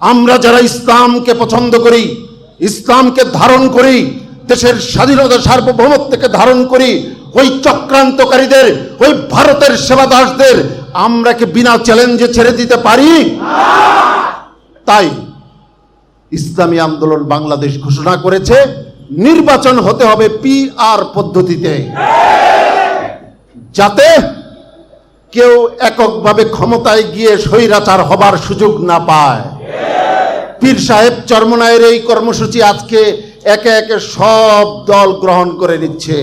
আমরা যারা ইসলামকে পছন্দ করি, ইসলামকে ধারণ করি, দেশের স্বাধীনতা, সার্বভৌমত্বকে ধারণ করি, ওই চক্রান্তকারীদের, ওই ভারতের সেবাদাসদের আমরা কি বিনা চ্যালেঞ্জে ছেড়ে দিতে পারি? তাই ইসলামী আন্দোলন বাংলাদেশ ঘোষণা করেছে, নির্বাচন হতে হবে পি আর পদ্ধতিতে। যাতে কেউ এককভাবে ক্ষমতায় গিয়ে স্বৈরাচার হবার সুযোগ না পায়। পীর সাহেব চরমনায়ের এই কর্মসূচি আজকে একে একে সব দল গ্রহণ করে নিচ্ছে।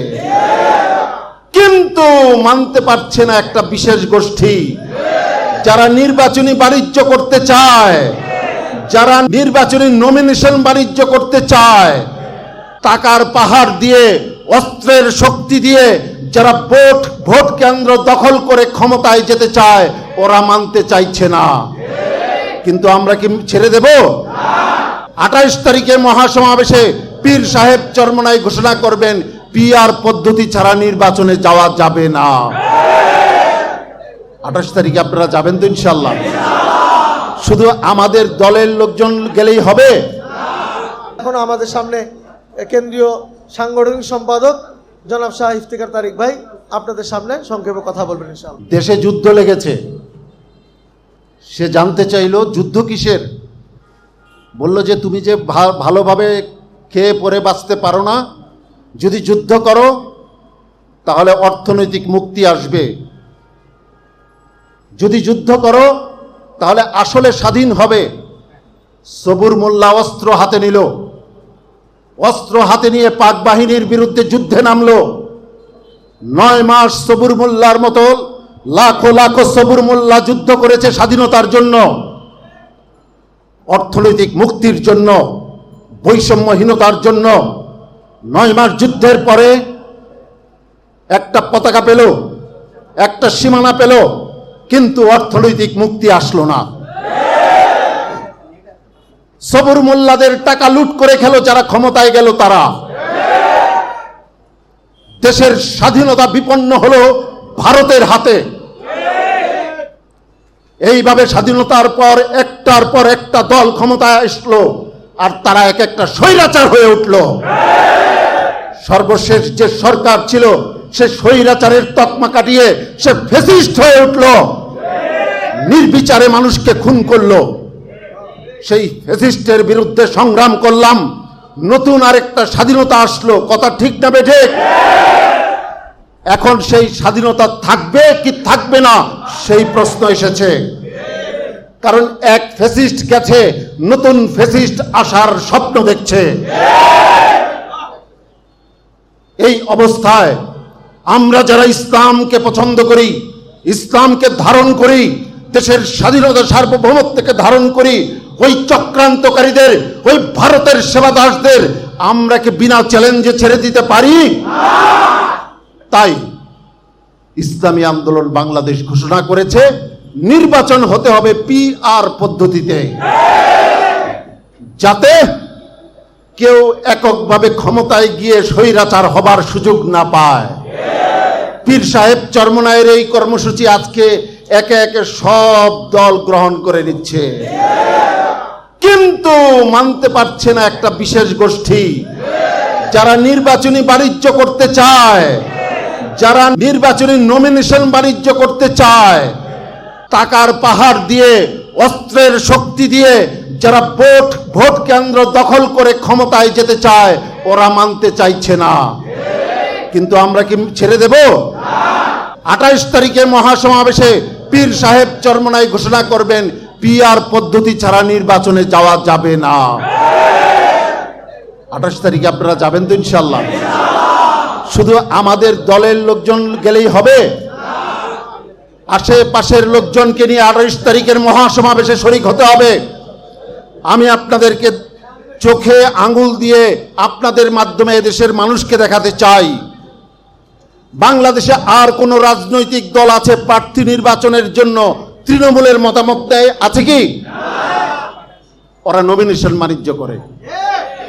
কিন্তু মানতে পারছে না একটা বিশেষ গোষ্ঠী। যারা নির্বাচনী বাণিজ্য করতে চায়, যারা নির্বাচনী নমিনেশন বাণিজ্য করতে চায়, টাকার পাহাড় দিয়ে, অস্ত্রের শক্তি দিয়ে যারা ভোট ভোট কেন্দ্র দখল করে ক্ষমতায় যেতে চায়, ওরা মানতে চাইছে না। কিন্তু আমরা কি ছেড়ে দেব? আঠাইশ তারিখে মহাসমাবেশে পীর সাহেব চরমনাই ঘোষণা করবেন পিআর পদ্ধতি ছাড়া নির্বাচনে যাওয়া যাবে না। আঠাশ তারিখে আপনারা যাবেন তো ইনশাল্লাহ শুধু আমাদের দলের লোকজন গেলেই হবে? এখন আমাদের সামনে কেন্দ্রীয় সাংগঠনিক সম্পাদক জনাব শাহ ইফতিকার তারিক ভাই আপনাদের সামনে সংক্ষেপে কথা বলবেন ইনশাআল্লাহ। দেশে যুদ্ধ লেগেছে। সে জানতে চাইলো, যুদ্ধ কিসের? বলল যে, তুমি যে ভালোভাবে খেয়ে পরে বাঁচতে পারো না, যদি যুদ্ধ করো, তাহলে অর্থনৈতিক মুক্তি আসবে। যদি যুদ্ধ করো, তাহলে আসলে স্বাধীন হবে। সবুর মোল্লা অস্ত্র হাতে নিল। অস্ত্র হাতে নিয়ে পাক বাহিনীর বিরুদ্ধে যুদ্ধে নামলো। নয় মাস সবুর মোল্লার মতো লাখো লাখো সবুর মোল্লা যুদ্ধ করেছে স্বাধীনতার জন্য, অর্থনৈতিক মুক্তির জন্য, বৈষম্যহীনতার জন্য। নয় মাস যুদ্ধের পরে একটা পতাকা পেল, একটা সীমানা পেল, কিন্তু অর্থনৈতিক মুক্তি আসলো না। সবুর মোল্লাদের টাকা লুট করে খেলো যারা ক্ষমতায় গেল তারা। দেশের স্বাধীনতা বিপন্ন হলো ভারতের হাতে। এইভাবে স্বাধীনতার পর, একটার পর একটা দল ক্ষমতায় আসলো, আর তারা এক একটা স্বৈরাচার হয়ে উঠল। সর্বশেষ যে সরকার ছিল, সে স্বৈরাচারের তকমা কাটিয়ে সে ফেসিস্ট হয়ে উঠল। নির্বিচারে মানুষকে খুন করল। সেই ফেসিস্টের বিরুদ্ধে সংগ্রাম করলাম। নতুন আরেকটা স্বাধীনতা আসলো। কথা ঠিক না বেঠে এখন সেই স্বাধীনতা থাকবে কি থাকবে না? সেই প্রশ্ন এসেছে। কারণ এক ফেসিস্ট গেছে, নতুন ফেসিস্ট আসার স্বপ্ন দেখছে। এই অবস্থায় আমরা যারা ইসলামকে পছন্দ করি, ইসলামকে ধারণ করি, দেশের স্বাধীনতা, সার্বভৌমত্বকে ধারণ করি, ওই চক্রান্তকারীদের, ওই ভারতের সেবাদাসদের, আমরা কি বিনা চ্যালেঞ্জে ছেড়ে দিতে পারি? তাই ইসলামী আন্দোলন বাংলাদেশ ঘোষণা করেছে, নির্বাচন হতে হবে পি আর পদ্ধতিতে। যাতে কেউ এককভাবে ক্ষমতায় গিয়ে স্বৈরাচার হবার সুযোগ না পায়। পীর সাহেব চর্মনায়ের এই কর্মসূচি আজকে একে একে সব দল গ্রহণ করে নিচ্ছে। কিন্তু মানতে পারছে না একটা বিশেষ গোষ্ঠী। যারা নির্বাচনী বাণিজ্য করতে চায় যারা নির্বাচনী নমিনেশন বাণিজ্য করতে চায়, টাকার পাহাড় দিয়ে, অস্ত্রের শক্তি দিয়ে যারা ভোট ভোট কেন্দ্র দখল করে ক্ষমতায় যেতে চায়, ওরা মানতে চাইছে না। কিন্তু আমরা কি ছেড়ে দেব? আঠাইশ তারিখে মহাসমাবেশে পীর সাহেব চরমনাই ঘোষণা করবেন, পিআর পদ্ধতি ছাড়া নির্বাচনে যাওয়া যাবে না। আঠাশ তারিখে আপনারা যাবেন তো ইনশাল্লাহ শুধু আমাদের দলের লোকজন গেলেই হবে? আশেপাশের লোকজনকে নিয়ে আঠাইশ তারিখের মহাসমাবেশে শরিক হতে হবে। আমি আপনাদেরকে চোখে আঙ্গুল দিয়ে আপনাদের মাধ্যমে এদেশের মানুষকে দেখাতে চাই। বাংলাদেশে আর কোন রাজনৈতিক দল আছে প্রার্থী নির্বাচনের জন্য তৃণমূলের মতামত দেয়? আছে কি? ওরা নমিনেশন বাণিজ্য করে।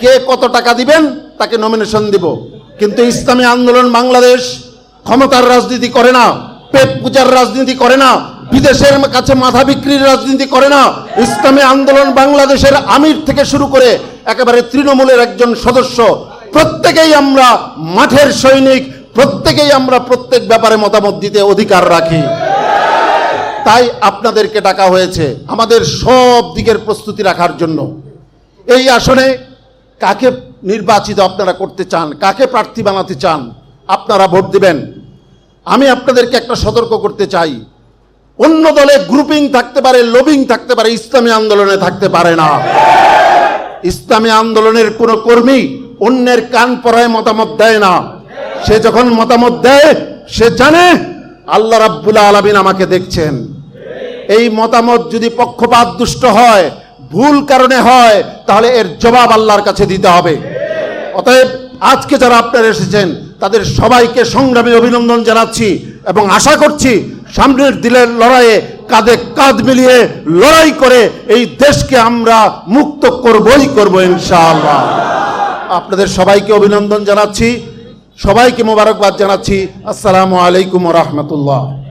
কে কত টাকা দিবেন? তাকে নমিনেশন দিব। কিন্তু ইসলামী আন্দোলন বাংলাদেশ ক্ষমতার রাজনীতি করে না, পেট পূজার রাজনীতি করে না, বিদেশের কাছে মাথা বিক্রির রাজনীতি করে না। ইসলামী আন্দোলন বাংলাদেশের আমির থেকে শুরু করে একেবারে তৃণমূলের একজন সদস্য। প্রত্যেকেই আমরা মাঠের সৈনিক, প্রত্যেকেই আমরা প্রত্যেক ব্যাপারে মতামত দিতে অধিকার রাখি। তাই আপনাদেরকে ডাকা হয়েছে আমাদের সব দিকের প্রস্তুতি রাখার জন্য। এই আসনে কাকে নির্বাচিত আপনারা করতে চান, কাকে প্রার্থী বানাতে চান, আপনারা ভোট দিবেন। আমি আপনাদেরকে একটা সতর্ক করতে চাই। অন্য দলে গ্রুপিং থাকতে পারে লবিং থাকতে পারে, ইসলামী আন্দোলনে থাকতে পারে না। ইসলামী আন্দোলনের কোন কর্মী অন্যের কান পরায় মতামত দেয় না। সে যখন মতামত দেয়, সে জানে, আল্লাহ রাব্বুল আলামিন আমাকে দেখছেন। এই মতামত যদি পক্ষপাত দুষ্ট হয়, ভুল কারণে হয়, তাহলে এর জবাব আল্লাহর কাছে দিতে হবে। অতএব আজকে যারা আপনারা এসেছেন, তাদের সবাইকে সংগ্রামী অভিনন্দন জানাচ্ছি এবং আশা করছি সামনের দিলের লড়াইয়ে কাঁধে কাঁধ মিলিয়ে লড়াই করে এই দেশকে আমরা মুক্ত করবই করব ইনশাআল্লাহ। আপনাদের সবাইকে অভিনন্দন জানাচ্ছি, সবাইকে মোবারকবাদ জানাচ্ছি। আসসালামু আলাইকুম রহমতুল্লাহ।